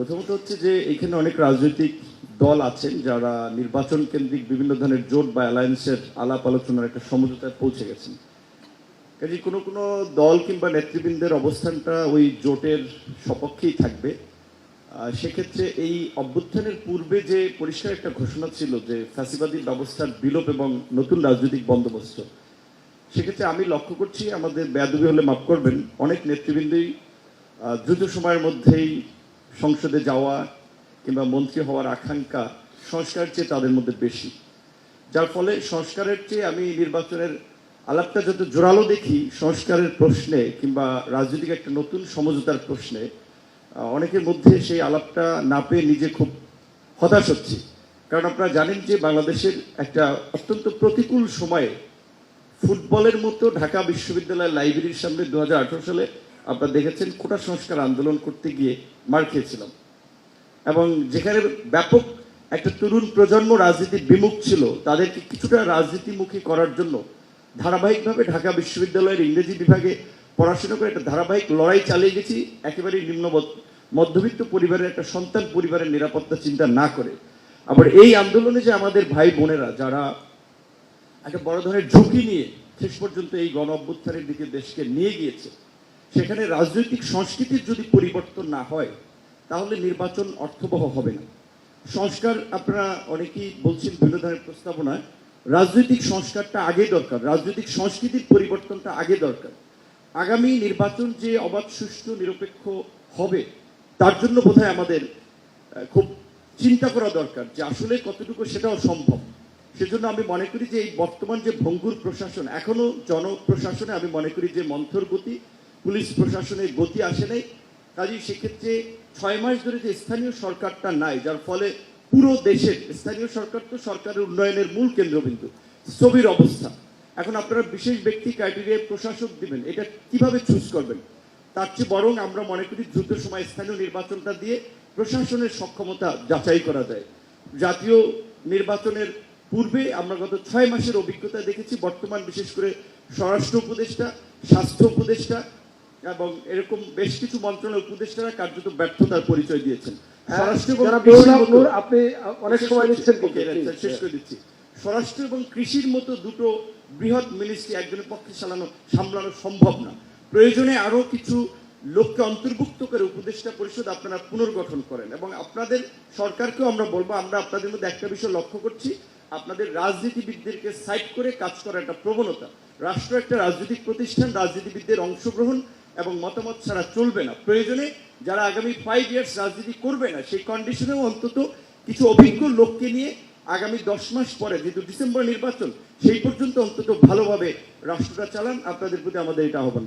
প্রথমত হচ্ছে যে এখানে অনেক রাজনৈতিক দল আছেন যারা নির্বাচন কেন্দ্রিক বিভিন্ন ধরনের জোট বা অ্যালায়েন্সের আলাপ আলোচনার একটা সমঝোতায় পৌঁছে গেছেন। কাজে কোনো কোনো দল কিংবা নেতৃবৃন্দের অবস্থানটা ওই জোটের সপক্ষেই থাকবে। সেক্ষেত্রে এই অভ্যুত্থানের পূর্বে যে পরিষ্কার একটা ঘোষণা ছিল যে ফ্যাসিবাদী ব্যবস্থার বিলোপ এবং নতুন রাজনৈতিক বন্দোবস্ত, সেক্ষেত্রে আমি লক্ষ্য করছি আমাদের বেয়াদবি হলে মাফ করবেন, অনেক নেতৃবৃন্দই দ্রুত সময়ের মধ্যেই সংসদে যাওয়া কিংবা মন্ত্রী হওয়ার আকাঙ্ক্ষা সংস্কারের চেয়ে তাদের মধ্যে বেশি। যার ফলে সংস্কারের চেয়ে আমি নির্বাচনের আলাপটা যত জোরালো দেখি, সংস্কারের প্রশ্নে কিংবা রাজনৈতিক একটা নতুন সমঝোতার প্রশ্নে অনেকের মধ্যে সেই আলাপটা না পেয়ে নিজে খুব হতাশ হচ্ছি। কারণ আপনারা জানেন যে বাংলাদেশের একটা অত্যন্ত প্রতিকূল সময়ে ফুটবলের মতো ঢাকা বিশ্ববিদ্যালয়ের লাইব্রেরির সামনে দু হাজার আঠেরো সালে আপনারা দেখেছেন কোটা সংস্কার আন্দোলন করতে গিয়ে মার খেয়েছিলাম। এবং যেখানে ব্যাপক একটা তরুণ প্রজন্ম রাজনীতি বিমুখ ছিল, তাদেরকে কিছুটা রাজনীতিমুখী করার জন্য ধারাবাহিকভাবে ঢাকা বিশ্ববিদ্যালয়ের ইংরেজি বিভাগে পড়াশোনা করে একটা ধারাবাহিক লড়াই চালিয়ে গেছি, একেবারে নিম্ন মধ্যবিত্ত পরিবারের একটা সন্তান পরিবারের নিরাপত্তা চিন্তা না করে। আবার এই আন্দোলনে যে আমাদের ভাই বোনেরা, যারা একটা বড় ধরনের ঝুঁকি নিয়ে শেষ পর্যন্ত এই গণ অভ্যুত্থানের দিকে দেশকে নিয়ে গিয়েছে সেখানে রাজনৈতিক সংস্কৃতির যদি পরিবর্তন না হয়, তাহলে নির্বাচন অর্থবহ হবে না। সংস্কার আপনারা অনেকেই বলছেন বিভিন্ন ধরনের প্রস্তাবনায়, রাজনৈতিক সংস্কারটা আগে দরকার, রাজনৈতিক সংস্কৃতির পরিবর্তনটা আগে দরকার। আগামী নির্বাচন যে অবাধ, সুষ্ঠু, নিরপেক্ষ হবে, তার জন্য বোধহয় আমাদের খুব চিন্তা করা দরকার যে আসলে কতটুকু সেটাও সম্ভব। সেজন্য আমি মনে করি যে এই বর্তমান যে ভঙ্গুর প্রশাসন, এখনও জনপ্রশাসনে আমি মনে করি যে মন্থর গতি পুলিশ প্রশাসনের গতি আসে নাই। কাজেই সেক্ষেত্রে ছয় মাস ধরে যে স্থানীয় সরকারটা নাই, যার ফলে পুরো দেশের, স্থানীয় সরকার তো সরকারের উন্নয়নের মূল কেন্দ্রবিন্দু স্থবির অবস্থা। এখন আপনারা বিশেষ ব্যক্তি ক্রাইটেরিয়ায় প্রশাসক দিবেন, এটা কীভাবে চুজ করবেন? তার চেয়ে বরং আমরা মনে করি দ্রুত সময় স্থানীয় নির্বাচনটা দিয়ে প্রশাসনের সক্ষমতা যাচাই করা যায়। জাতীয় নির্বাচনের পূর্বে আমরা গত ছয় মাসের অভিজ্ঞতা দেখেছি, বর্তমান বিশেষ করে স্বরাষ্ট্র উপদেষ্টা, স্বাস্থ্য উপদেষ্টা এবং এরকম বেশ কিছু মন্ত্রণালয় উপদেষ্টারা কার্যত ব্যর্থতার পরিচয় দিয়েছেন। আপনি অনেক সময় নিচ্ছেন শেষ করে দিচ্ছি। স্বরাষ্ট্র এবং কৃষির মতো দুটো বৃহৎ মিনিস্ট্রি একজনের পক্ষে চালানো সামলানো সম্ভব না। প্রয়োজনে আরও কিছু লোককে অন্তর্ভুক্ত করে উপদেষ্টা পরিষদ আপনারা পুনর্গঠন করেন এবং আপনাদের সরকারকেও আমরা বলব আমরা আপনাদের মধ্যে একটা বিষয় লক্ষ্য করছি আপনাদের রাজনীতিবিদদেরকে সাইড করে কাজ করার একটা প্রবণতা। রাষ্ট্র একটা রাজনৈতিক প্রতিষ্ঠান রাজনীতিবিদদের অংশগ্রহণ এবং মতামত ছাড়া চলবে না। প্রয়োজনে যারা আগামী ফাইভ ইয়ার্স রাজনীতি করবে না, সেই কন্ডিশনেও অন্তত কিছু অভিজ্ঞ লোককে নিয়ে আগামী দশ মাস পরে, যেহেতু ডিসেম্বর নির্বাচন, সেই পর্যন্ত অন্তত ভালোভাবে রাষ্ট্রটা চালান। আপনাদের প্রতি আমাদের এটা আহ্বান।